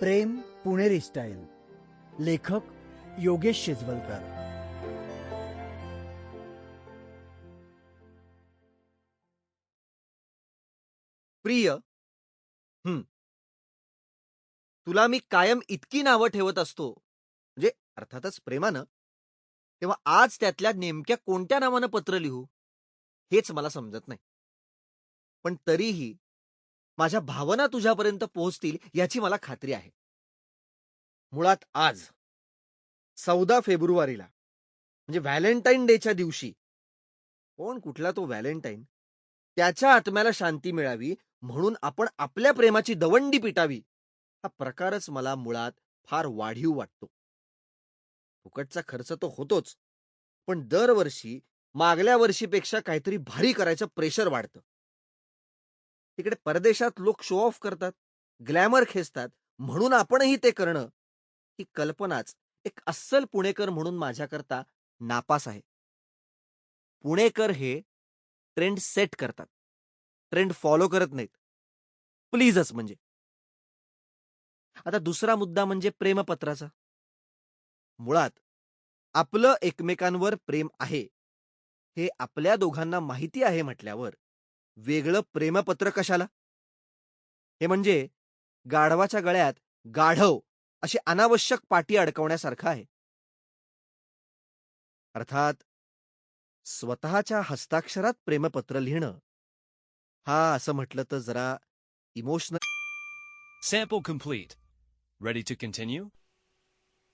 प्रेम पुणेरी style. लेखक योगेश शेजवलकर. प्रिय हम्म तुला मी कायम इतकी नावं ठेवत असतो. म्हणजे अर्थातच प्रेमानं तेव्हा आज त्यातल्या नेमक्या कोणत्या नावानं पत्र लिहू हेच मला समजत नाही. पण तरीही माझ्या भावना तुझ्यापर्यंत पोहोचतील याची मला खात्री आहे. मुळात आज चौदा फेब्रुवारीला म्हणजे व्हॅलेंटाईन डेच्या दिवशी कोण कुठला तो व्हॅलेंटाईन त्याच्या आत्म्याला शांती मिळावी म्हणून आपण आपल्या प्रेमाची दवंडी पिटावी हा प्रकारच मला मुळात फार वाढीव वाटतो. फुकटचा खर्च तो होतोच. पण दरवर्षी मागल्या वर्षीपेक्षा काहीतरी भारी करायचं प्रेशर वाढतं. तिकडे परदेशात लोक शो ऑफ करतात ग्लॅमर खेचतात म्हणून आपणही ते करणं. ही कल्पनाच एक अस्सल पुणेकर म्हणून माझ्याकरता नापास आहे. पुणेकर हे ट्रेंड सेट करतात. ट्रेंड फॉलो करत नाहीत. प्लीजच म्हणजे. आता दुसरा मुद्दा म्हणजे प्रेमपत्राचा. मुळात आपलं एकमेकांवर प्रेम आहे हे आपल्या दोघांना माहिती आहे म्हटल्यावर वेगळं प्रेमपत्र कशाला? हे म्हणजे गाढवाच्या गळ्यात गाढव अशी अनावश्यक पाटी अडकवण्यासारखं आहे. अर्थात स्वतःच्या हस्ताक्षरात प्रेमपत्र लिहिणं हा असं म्हटलं तर जरा emotional sample complete ready to continue